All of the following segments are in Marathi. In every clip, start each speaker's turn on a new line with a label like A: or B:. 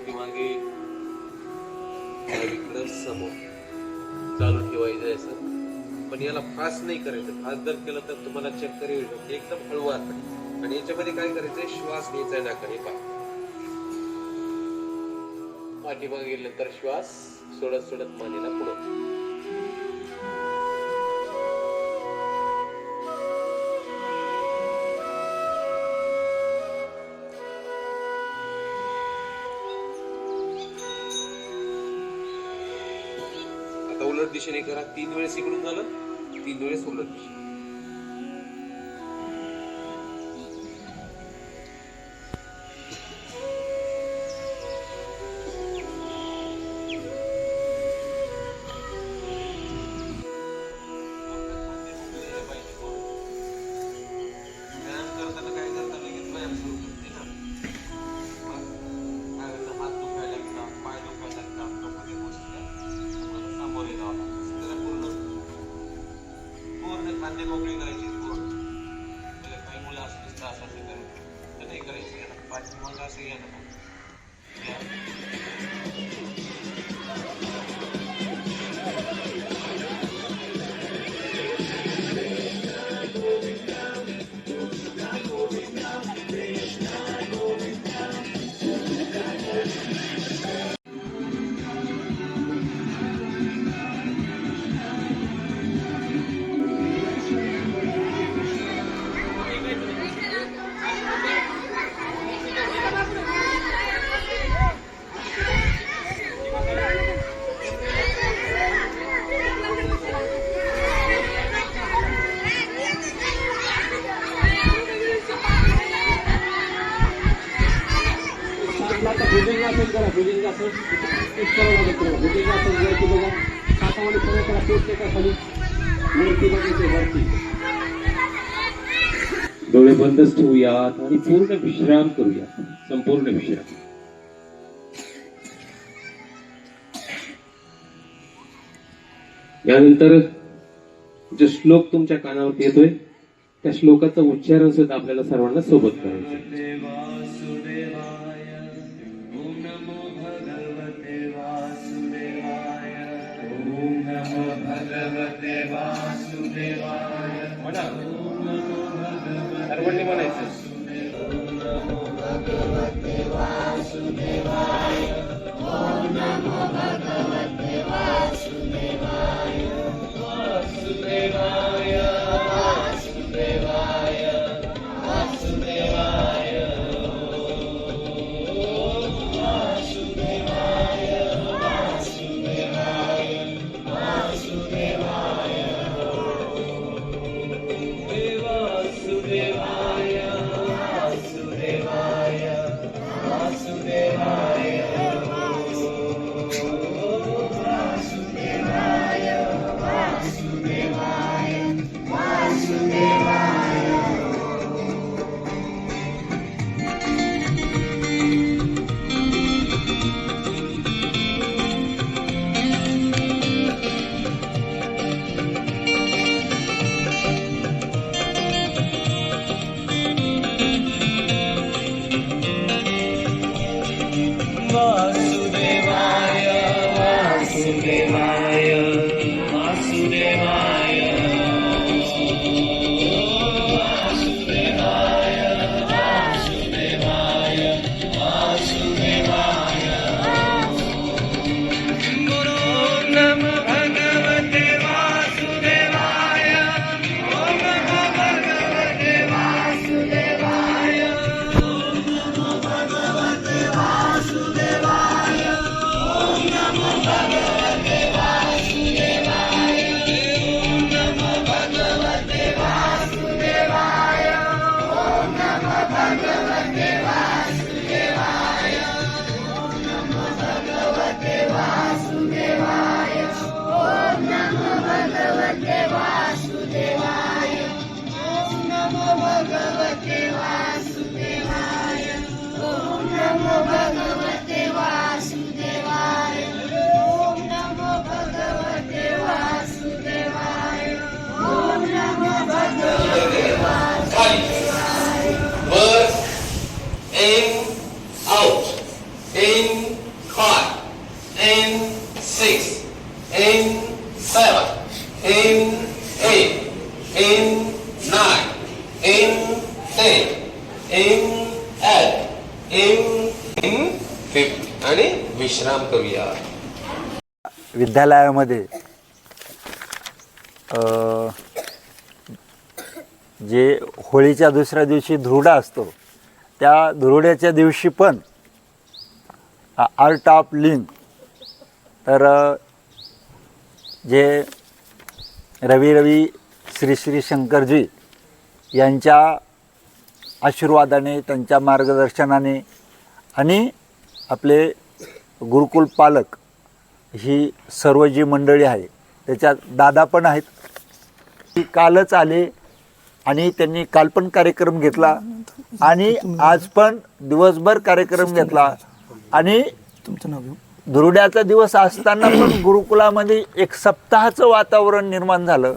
A: पाठीमागे इकडं समोर. चालू ठेवायचं आहे असं. पण याला फास्ट नाही करायचं. फास्ट जर केलं तर तुम्हाला चक्कर येऊ एकदम हळूवार आणि याच्यामध्ये काय करायचंय? श्वास घ्यायचा आहे नाकाने. पाठीमागे गेल्यानंतर श्वास सोडत सोडत मानेला पुढं. दिशेने करा. तीन वेळेस इकडून झालं तीन वेळेस उलट. दिशेने
B: करायची पाठी मग असं
C: भुजंगासन करा भुजंगासन तेच करावं लागेल तुम्हाला भुजंगासन वरती बघा हातामध्ये सरळ करा पोट टेका खाली. वरती बघायचं वरती. डोळे बंदच ठेवूयात आणि पूर्ण विश्राम करूया. संपूर्ण विश्राम. यानंतर जो श्लोक तुमच्या कानावरती येतोय त्या श्लोकाचं उच्चारण सुद्धा आपल्याला सर्वांना सोबत करायचं सर्वांनी म्हणायचं
B: वासुदेवाय वासुदेवाय
D: विद्यालयामध्ये जे होळीच्या दुसऱ्या दिवशी धुरडा असतो त्या धुरड्याच्या दिवशी पण आर्ट ऑफ लिंग तर जे रवी रवी श्री श्री शंकरजी यांच्या आशीर्वादाने त्यांच्या मार्गदर्शनाने आणि आपले गुरुकुल पालक ही सर्व जी मंडळी आहे त्याच्यात दादा पण आहेत. ती कालच आले आणि त्यांनी काल पण कार्यक्रम घेतला आणि आज पण दिवसभर कार्यक्रम घेतला. आणि
E: तुमचं नाव घेऊ.
D: धुरड्याचा दिवस असताना पण गुरुकुलामध्ये एक सप्ताहाचं वातावरण निर्माण झालं.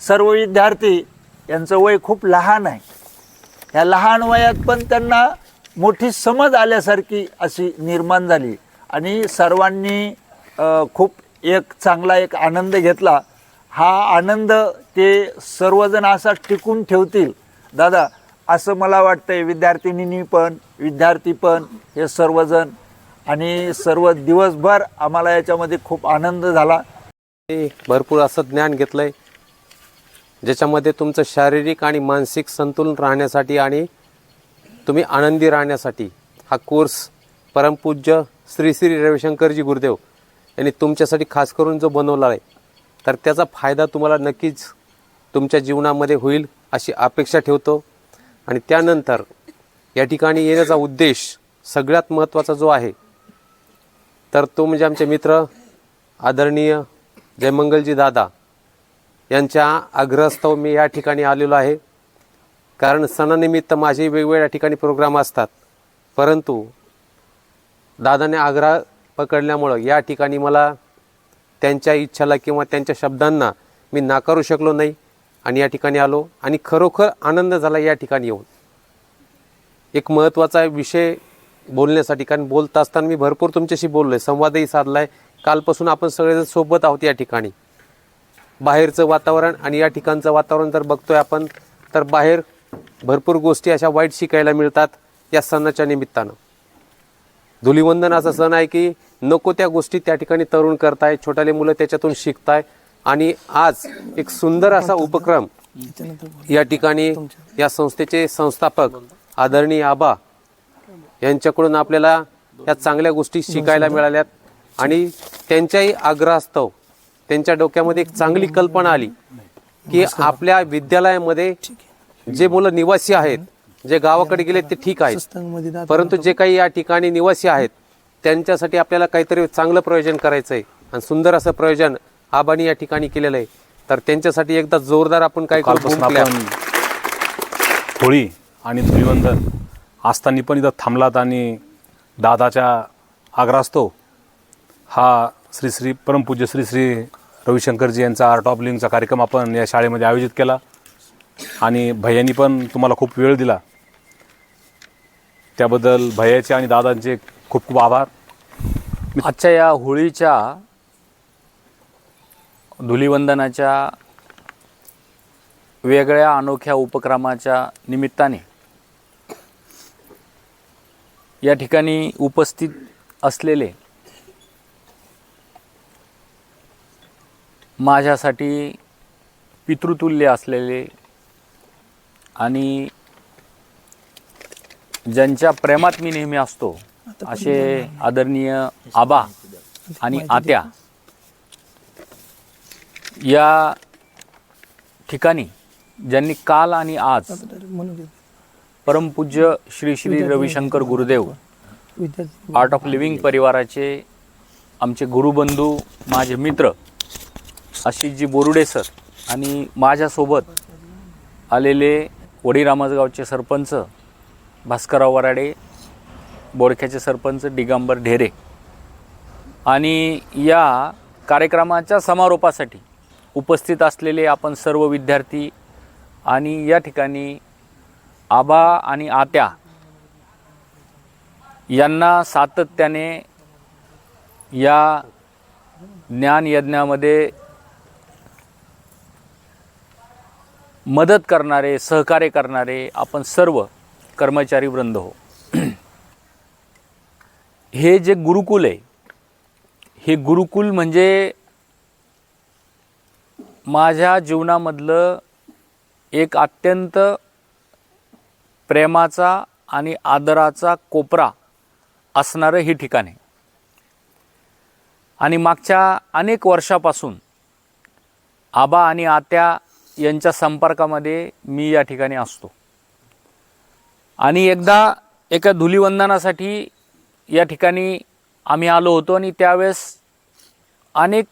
D: सर्व विद्यार्थी यांचं वय खूप लहान आहे. या लहान वयात पण त्यांना मोठी समज आल्यासारखी अशी निर्माण झाली. आणि सर्वांनी खूप एक चांगला एक आनंद घेतला. हा आनंद ते सर्वजण असा टिकून ठेवतील. दादा असं मला वाटतंय विद्यार्थिनींनी पण विद्यार्थी पण हे सर्वजण. आणि सर्व दिवसभर आम्हाला याच्यामध्ये खूप आनंद झाला.
A: भरपूर असं ज्ञान घेतलंय ज्याच्यामध्ये तुमचं शारीरिक आणि मानसिक संतुलन राहण्यासाठी आणि तुम्ही आनंदी राहण्यासाठी हा कोर्स परमपूज्य श्री श्री रविशंकरजी गुरुदेव यांनी तुमच्यासाठी खास करून जो बनवला आहे तर त्याचा फायदा तुम्हाला नक्कीच तुमच्या जीवनामध्ये होईल अशी अपेक्षा ठेवतो. आणि त्यानंतर या ठिकाणी येण्याचा उद्देश सगळ्यात महत्त्वाचा जो आहे तर तो म्हणजे आमचे मित्र आदरणीय जयमंगलजी दादा यांच्या आग्रहस्तव मी या ठिकाणी आलेलो आहे. कारण सणानिमित्त माझे वेगवेगळ्या ठिकाणी प्रोग्राम असतात परंतु दादाने आग्रह पकडल्यामुळं या ठिकाणी मला त्यांच्या इच्छाला किंवा त्यांच्या शब्दांना मी नाकारू शकलो नाही आणि या ठिकाणी आलो आणि खरोखर आनंद झाला या ठिकाणी येऊन. एक महत्त्वाचा विषय बोलण्यासाठी कारण बोलत असताना मी भरपूर तुमच्याशी बोललो आहे संवादही साधला आहे कालपासून आपण सगळेजण सोबत आहोत या ठिकाणी. बाहेरचं वातावरण आणि या ठिकाणचं वातावरण जर बघतोय आपण तर बाहेर भरपूर गोष्टी अशा वाईट शिकायला मिळतात या सणाच्या निमित्तानं. धुलिवंदन असा सण आहे की नको त्या गोष्टी त्या ठिकाणी तरुण करताय छोटाले मुलं त्याच्यातून शिकताय. आणि आज एक सुंदर असा उपक्रम या ठिकाणी या संस्थेचे संस्थापक आदरणीय आबा यांच्याकडून आपल्याला या चांगल्या गोष्टी शिकायला मिळाल्यात. आणि त्यांच्याही आग्रहास्तव त्यांच्या डोक्यामध्ये एक चांगली कल्पना आली की आपल्या विद्यालयामध्ये जे मुलं निवासी आहेत जे गावाकडे गेले ते ठीक आहे परंतु जे काही या ठिकाणी निवासी आहेत त्यांच्यासाठी आपल्याला काहीतरी चांगलं प्रयोजन करायचं आहे आणि सुंदर असं प्रयोजन आबानी या ठिकाणी केलेलं आहे. तर त्यांच्यासाठी एकदा जोरदार आपण काय
F: होळी आणि धुलिवंदन असताना पण इथं थांबलात आणि दादाच्या आग्रास्तव हा श्री श्री परमपूज्य श्री श्री रविशंकरजी यांचा आर्ट ऑफ लिंगचा कार्यक्रम आपण या शाळेमध्ये आयोजित केला. आणि भैयांनी पण तुम्हाला खूप वेळ दिला. त्याबद्दल भयाचे आणि दादांचे खूप खूप आभार.
G: आजच्या या होळीच्या धुलिवंदनाच्या वेगळ्या अनोख्या उपक्रमाच्या निमित्ताने या ठिकाणी उपस्थित असलेले माझ्यासाठी पितृतुल्य असलेले आणि ज्यांच्या प्रेमात मी नेहमी असतो असे आदरणीय आबा आणि आत्या या ठिकाणी ज्यांनी काल आणि आज. परमपूज्य Shri Shri Ravishankar
E: Gurudev
G: art of living परिवाराचे आमचे गुरुबंधू माझे मित्र आशिषजी बोरुडे सर आणि माझ्यासोबत आलेले वडी रामसगावचे सरपंच भास्करराव वराडे बोडख्याचे सरपंच दिगंबर ढेरे आणि या कार्यक्रमाच्या समारोपासाठी उपस्थित असलेले आपण सर्व विद्यार्थी आणि या ठिकाणी आबा आणि आत्या यांना सातत्याने या ज्ञान यज्ञामध्ये मदत करणारे सहकार्य करणारे आपण सर्व कर्मचारी वृंद हो. हे जे गुरुकुल आहे हे गुरुकुल म्हणजे माझ्या जीवनामधलं एक अत्यंत प्रेमाचा आणि आदराचा कोपरा असणारं हे ठिकाण आहे. आणि मागच्या अनेक वर्षापासून आबा आणि आत्या यांच्या संपर्कामध्ये मी या ठिकाणी असतो. आणि एकदा एका धुलीवंदनासाठी या ठिकाणी आम्ही आलो होतो आणि त्यावेळेस अनेक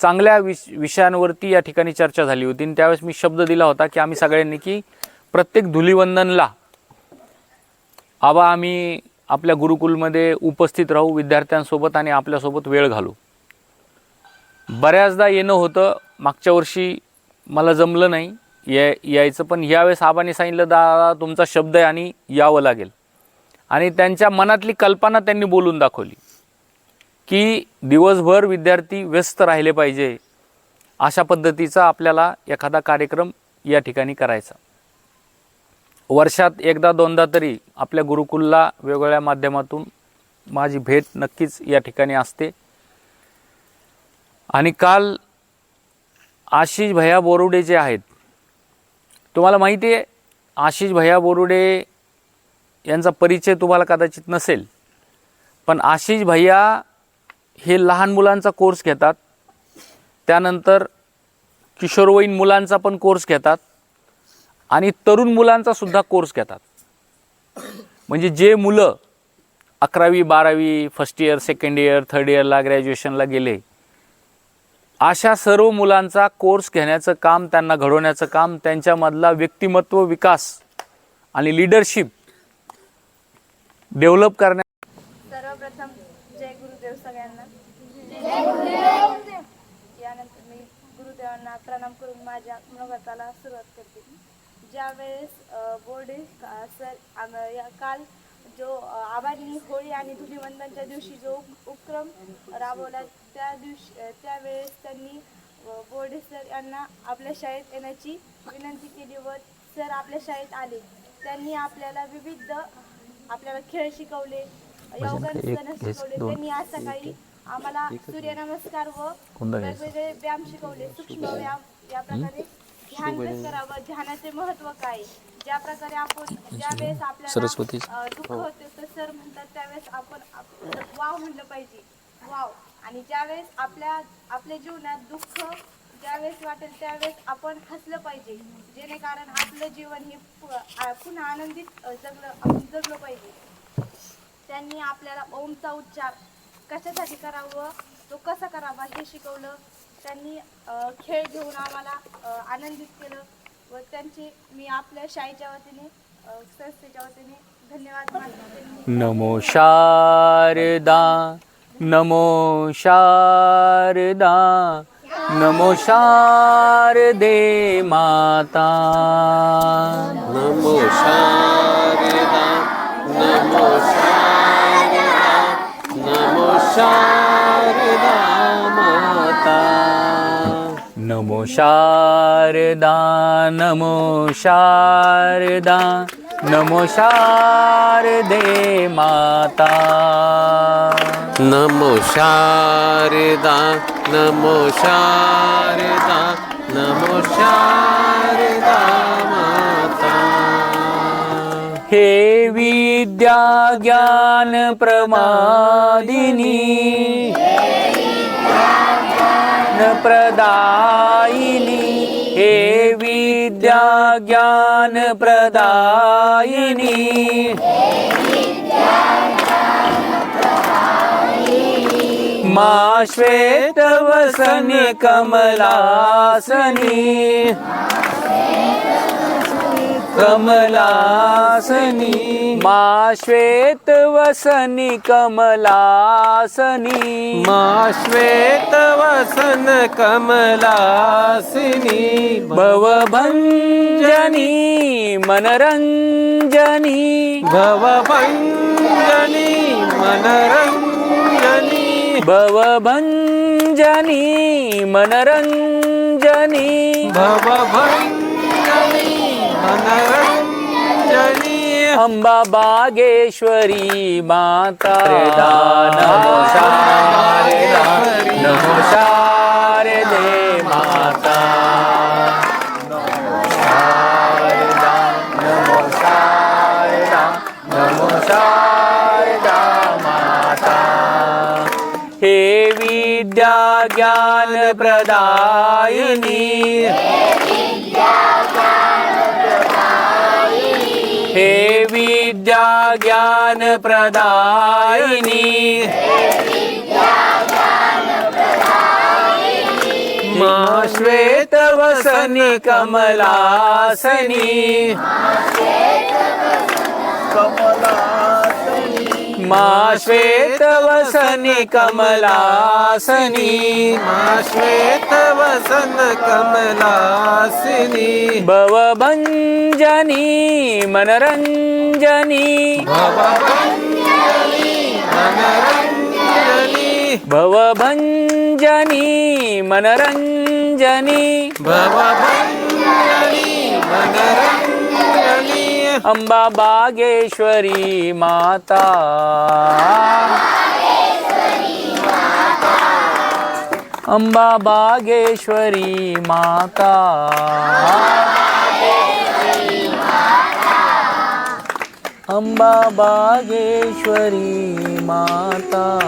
G: चांगल्या विष विषयांवरती या ठिकाणी चर्चा झाली होती. आणि त्यावेळेस मी शब्द दिला होता की आम्ही सगळ्यांनी की प्रत्येक धुलीवंदनला आबा आम्ही आपल्या गुरुकुलमध्ये उपस्थित राहू विद्यार्थ्यांसोबत आणि आपल्यासोबत वेळ घालू. बऱ्याचदा येणं होतं. मागच्या वर्षी मला जमलं नाही. या यायचं. पण यावेळेस आबाने सांगितलं दादा तुमचा शब्द आहे आणि यावं लागेल. आणि त्यांच्या मनातली कल्पना त्यांनी बोलून दाखवली की दिवसभर विद्यार्थी व्यस्त राहिले पाहिजे अशा पद्धतीचा आपल्याला एखादा कार्यक्रम या ठिकाणी करायचा. वर्षात एकदा दोनदा तरी आपल्या गुरुकुलला वेगवेगळ्या माध्यमातून माझी भेट नक्कीच या ठिकाणी असते. आणि काल आशिष भैया बोरुडे जे आहेत तुम्हाला माहिती आहे आशिष भैया बोरुडे यांचा परिचय तुम्हाला कदाचित नसेल. पण आशिष भैया हे लहान मुलांचा कोर्स घेतात. त्यानंतर किशोरवयीन मुलांचा पण कोर्स घेतात. आणि तरुण मुलांचा सुद्धा कोर्स घेतात. म्हणजे जे मुलं अकरावी बारावी first year second year third इयरला ग्रॅज्युएशनला गेले अशा सर्व मुलांचा कोर्स घेण्याचं काम त्यांना घडवण्याचं काम त्यांच्यामधला व्यक्तिमत्व विकास आणि लिडरशिप डेव्हलप करण्या
H: सर्वप्रथम जय गुरुदेव सगळ्यांना. यानंतर मी गुरुदेवांना प्रणाम करून माझ्या मनोगताला सुरुवात करते. ज्यावेळेस बोर्डे का- सर या काल जो आभारी होळी आणि धुलीवंदनच्या दिवशी जो उपक्रम राबवला त्या दिवशी त्यावेळेस त्यांनी बोर्डे सर यांना आपल्या शाळेत येण्याची विनंती केली व सर आपल्या शाळेत आले. त्यांनी आपल्याला विविध आपल्याला खेळ शिकवले योगासनं शिकवले. त्यांनी आज सकाळी आम्हाला सूर्यनमस्कार व वेगवेगळे व्यायाम शिकवले. सूक्ष्म व्यायाम. या प्रकारे ध्यान कसं करावं ध्यानाचे महत्त्व काय? ज्या प्रकारे आपण ज्या वेळेस आपल्याला दुःख होते तर सर म्हणतात त्यावेळेस आपण आप- वाव म्हणलं पाहिजे. वाव आणि ज्यावेळेस आपल्या आपल्या जीवनात दुःख ज्यावेळेस वाटेल त्यावेळेस आपण हसलं पाहिजे. जेणेकारण आपलं जीवन हे पुन्हा आनंदित जगलं आपण जगलं पाहिजे. त्यांनी आपल्याला ओमचा उच्चार कशासाठी करावं तो कसा करावा हे शिकवलं. त्यांनी खेळ घेऊन आम्हाला आनंदित केलं व त्यांचे मी आपल्या शाळेच्या वतीने संस्थेच्या वतीने धन्यवाद मानतो.
G: नमो शारदा नमो शारदा नमो शारदे माता।
A: नमो शारदा नमो शारदा नमो शारदा माता।
G: नमो शारदा नमो शारदा नमो शारदे माता।
A: नमो शारदा नमो शारदा नमो शारदा माता।
G: हे विद्या ज्ञान प्रमादिनी प्रदायिनी। हे विद्या ज्ञान प्रदायिनी मा श्वेतवसनि कमलासनि। कमलासनि। मा श्वेतवसनि कमलासनि।
A: मा श्वेतवसन कमलासिनी।
G: भवभञ्जनी मनोरञ्जनी।
A: भवभञ्जनि मनोरञ्ज
G: भवभञ्जनी मनरञ्जनी।
A: भवभञ्जनी मनरञ्जनी।
G: अंबा बागेश्वरी माता। नमो शारदा नमो शारदे ज्ञान प्रदायिनी हे विद्या ज्ञान प्रदायिनी मा श्वेत वसनी कमलासनी। मा श्वेत वसनी कमलासनी।
A: मा श्वेत वसन कमलासिनी।
G: भवभञ्जनी मनरञ्जनी।
A: भवभञ्जनी मनरञ्जनी।
G: भवभञ्जनी मनरञ्जनी।
A: भवभञ्जनी मनरञ्जनी।
G: अंबा बागेश्वरी माता. अंबा बागेश्वरी माता. अंबा बागेश्वरी माता.